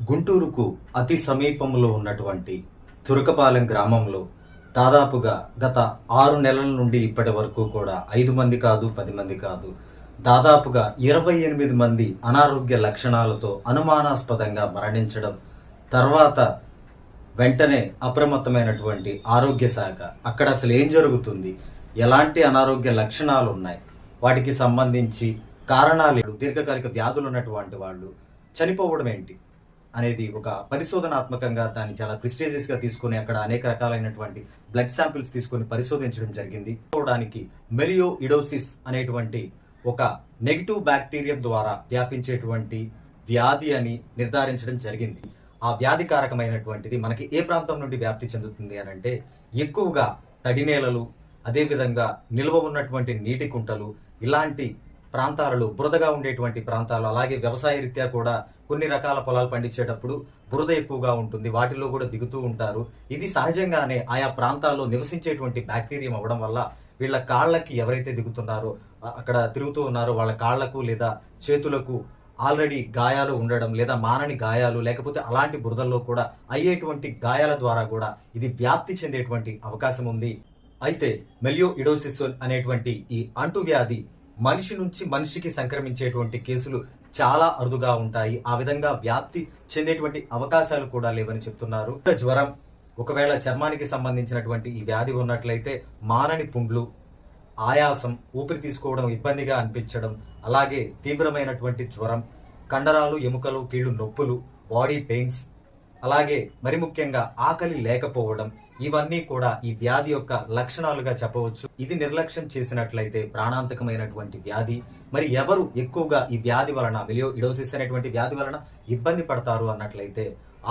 గుంటూరుకు అతి సమీపంలో ఉన్నటువంటి తురకపాలెం గ్రామంలో దాదాపుగా గత ఆరు నెలల నుండి ఇప్పటి వరకు కూడా ఐదు మంది కాదు పది మంది కాదు దాదాపుగా ఇరవై ఎనిమిది మంది అనారోగ్య లక్షణాలతో అనుమానాస్పదంగా మరణించడం తర్వాత వెంటనే అప్రమత్తమైనటువంటి ఆరోగ్య శాఖ అక్కడ అసలు ఏం జరుగుతుంది ఎలాంటి అనారోగ్య లక్షణాలు ఉన్నాయి వాటికి సంబంధించి కారణాలు దీర్ఘకాలిక వ్యాధులు ఉన్నటువంటి వాళ్ళు చనిపోవడం ఏంటి అనేది ఒక పరిశోధనాత్మకంగా దాన్ని చాలా ప్రిస్టేజియస్గా తీసుకొని అక్కడ అనేక రకాలైనటువంటి బ్లడ్ శాంపిల్స్ తీసుకొని పరిశోధించడం జరిగింది. పోవడానికి మెలియో ఇడోసిస్ అనేటువంటి ఒక నెగిటివ్ బ్యాక్టీరియం ద్వారా వ్యాపించేటువంటి వ్యాధి అని నిర్ధారించడం జరిగింది. ఆ వ్యాధి కారకమైనటువంటిది మనకి ఏ ప్రాంతం నుండి వ్యాప్తి చెందుతుంది అని అంటే ఎక్కువగా తడి నేలలు అదేవిధంగా నిల్వ ఉన్నటువంటి నీటి కుంటలు ఇలాంటి ప్రాంతాలలో బురదగా ఉండేటువంటి ప్రాంతాలు అలాగే వ్యవసాయ రీత్యా కూడా కొన్ని రకాల పొలాలు పండించేటప్పుడు బురద ఎక్కువగా ఉంటుంది. వాటిలో కూడా దిగుతూ ఉంటారు. ఇది సహజంగానే ఆయా ప్రాంతాల్లో నివసించేటువంటి బ్యాక్టీరియం అవ్వడం వల్ల వీళ్ళ కాళ్ళకి ఎవరైతే దిగుతున్నారో అక్కడ తిరుగుతూ ఉన్నారో వాళ్ళ కాళ్ళకు లేదా చేతులకు ఆల్రెడీ గాయాలు ఉండడం లేదా మానని గాయాలు లేకపోతే అలాంటి బురదల్లో కూడా అయ్యేటువంటి గాయాల ద్వారా కూడా ఇది వ్యాప్తి చెందేటువంటి అవకాశం ఉంది. అయితే మెలియో ఇడోసిస్ అనేటువంటి ఈ అంటువ్యాధి మనిషి నుంచి మనిషికి సంక్రమించేటువంటి కేసులు చాలా అరుదుగా ఉంటాయి. ఆ విధంగా వ్యాప్తి చెందేటువంటి అవకాశాలు కూడా లేవని చెప్తున్నారు. జ్వరం ఒకవేళ చర్మానికి సంబంధించినటువంటి ఈ వ్యాధి ఉన్నట్లయితే మానని పుండ్లు ఆయాసం ఊపిరి తీసుకోవడం ఇబ్బందిగా అనిపించడం అలాగే తీవ్రమైనటువంటి జ్వరం కండరాలు ఎముకలు కీళ్ళు నొప్పులు బాడీ పెయిన్స్ అలాగే మరి ముఖ్యంగా ఆకలి లేకపోవడం ఇవన్నీ కూడా ఈ వ్యాధి యొక్క లక్షణాలుగా చెప్పవచ్చు. ఇది నిర్లక్ష్యం చేసినట్లయితే ప్రాణాంతకమైనటువంటి వ్యాధి. మరి ఎవరు ఎక్కువగా ఈ వ్యాధి వలన విలియో ఇడోసిస్ అనేటువంటి వ్యాధి వలన ఇబ్బంది పడతారు అన్నట్లయితే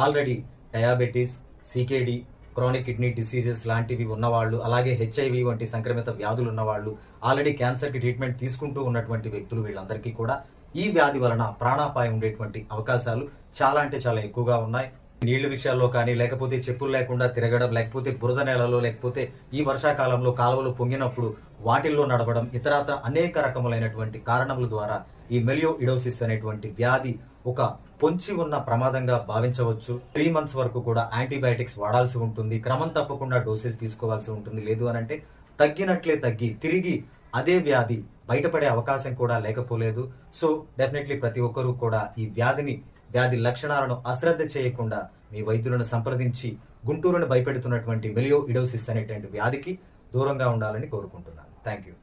already diabetes CKD chronic kidney diseases లాంటివి ఉన్నవాళ్ళు అలాగే హెచ్ఐవి వంటి సంక్రమిత వ్యాధులు ఉన్నవాళ్ళు ఆల్రెడీ క్యాన్సర్కి ట్రీట్మెంట్ తీసుకుంటూ ఉన్నటువంటి వ్యక్తులు వీళ్ళందరికీ కూడా ఈ వ్యాధి వలన ప్రాణాపాయం ఉండేటువంటి అవకాశాలు చాలా అంటే చాలా ఎక్కువగా ఉన్నాయి. నీళ్ళ విషయాల్లో కానీ లేకపోతే చెప్పులు లేకుండా తిరగడం లేకపోతే బురద నేలలో లేకపోతే ఈ వర్షాకాలంలో కాలువలు పొంగినప్పుడు వాటిల్లో నడవడం ఇతరత్ర అనేక రకములైనటువంటి కారణముల ద్వారా ఈ మెలియో ఇడోసిస్ అనేటువంటి వ్యాధి ఒక పొంచి ఉన్న ప్రమాదంగా భావించవచ్చు. త్రీ మంత్స్ వరకు కూడా యాంటీబయాటిక్స్ వాడాల్సి ఉంటుంది. క్రమం తప్పకుండా డోసెస్ తీసుకోవాల్సి ఉంటుంది. లేదు అని అంటే తగ్గినట్లే తగ్గి తిరిగి అదే వ్యాధి బయటపడే అవకాశం కూడా లేకపోలేదు. సో డెఫినెట్లీ ప్రతి ఒక్కరూ కూడా ఈ వ్యాధిని వ్యాధి లక్షణాలను అశ్రద్ధ చేయకుండా మీ వైద్యులను సంప్రదించి గుంటూరును భయపెడుతున్నటువంటి మెలియో ఇడోసిస్ అనేటువంటి వ్యాధికి దూరంగా ఉండాలని కోరుకుంటున్నాను. Thank you